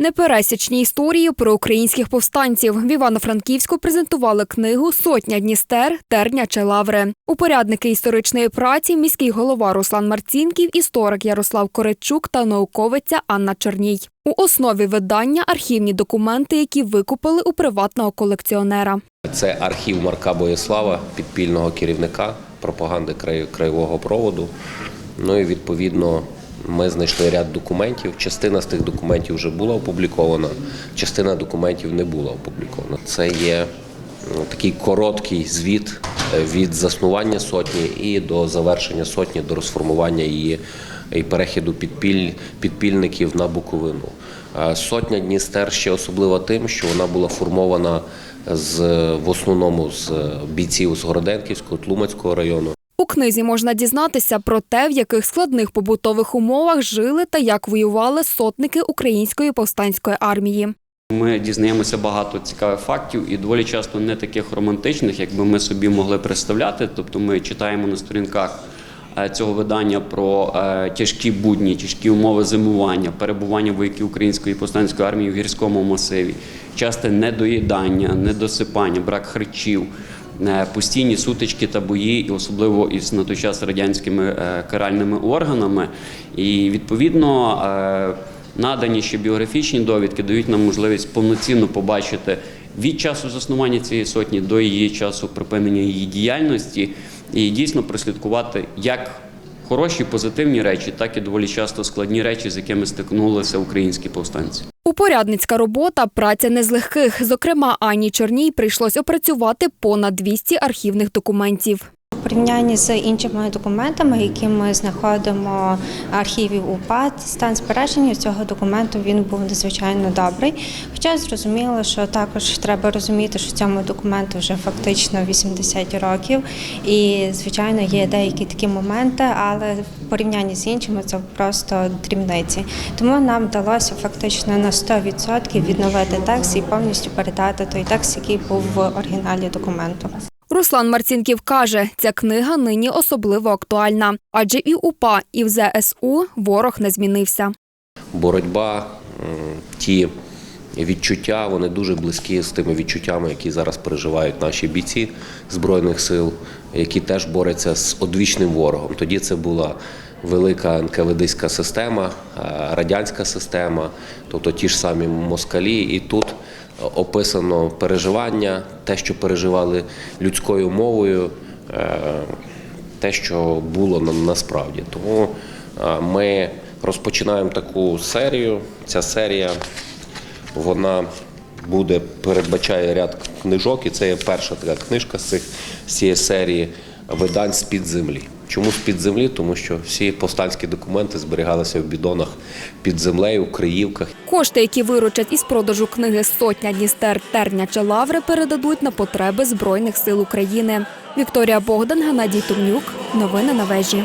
Непересічні історії про українських повстанців в Івано-Франківську презентували книгу Сотня Дністер, Терня чи Лаври. Упорядники історичної праці міський голова Руслан Марцінків, історик Ярослав Коречук та науковиця Анна Черній. У основі видання архівні документи, які викупили у приватного колекціонера. Це архів Марка Боєслава, підпільного керівника пропаганди краєвого проводу. Ну і відповідно ми знайшли ряд документів. Частина з тих документів вже була опублікована, частина документів не була опублікована. Це є ну, такий короткий звіт е, від заснування сотні і до завершення сотні, до розформування її і перехіду підпіль, підпільників на Буковину. Е, Сотня Дністер ще особлива тим, що вона була формована з в основному з бійців з Городенківського, Тлумацького району. У книзі можна дізнатися про те, в яких складних побутових умовах жили та як воювали сотники української повстанської армії. Ми дізнаємося багато цікавих фактів і доволі часто не таких романтичних, як би ми собі могли представляти. Тобто ми читаємо на сторінках е, цього видання про е, тяжкі будні, тяжкі умови зимування, перебування вояків української повстанської армії в гірському масиві, часте недоїдання, недосипання, брак харчів. Е, Постійні сутички та бої, і особливо із на той час радянськими е, каральними органами, і відповідно е, Надані ще біографічні довідки дають нам можливість повноцінно побачити від часу заснування цієї сотні до її часу припинення її діяльності і дійсно прослідкувати як хороші позитивні речі, так і доволі часто складні речі, з якими стикнулися українські повстанці. Упорядницька робота праця не з легких. Зокрема, Ані Чорній прийшлось опрацювати понад 200 архівних документів. Порівнянні з іншими документами, які ми знаходимо в архіві УПА, стан збереження цього документу він був надзвичайно добрий. Хоча зрозуміло, що також треба розуміти, що цьому документу вже фактично 80 років, і звичайно є деякі такі моменти, але в порівнянні з іншими це просто дрібниці. Тому нам вдалося фактично на 100% відновити текст і повністю передати той текст, який був в оригіналі документу. Руслан Марцінків каже, ця книга нині особливо актуальна, адже і УПА, і в ЗСУ ворог не змінився. Боротьба, ті відчуття, вони дуже близькі з тими відчуттями, які зараз переживають наші бійці збройних сил, які теж борються з одвічним ворогом. Тоді це була велика НКВДська система, е, радянська система, тобто ті ж самі москалі, і тут описано переживання, те, що переживали людською мовою, е, те, що було на- насправді. Тому е, ми розпочинаємо таку серію. Ця серія вона буде передбачає ряд книжок, і це є перша така книжка з цих з цієї серії видань з-під землі. Чому з-під землі? Тому що всі повстанські документи зберігалися в бідонах під землею, в Криївках. Кошти, які виручать із продажу книги Сотня Дністер, Терня чи Лаври, передадуть на потреби Збройних сил України. Вікторія Богдан, Геннадій Тумнюк. Новини на вежі.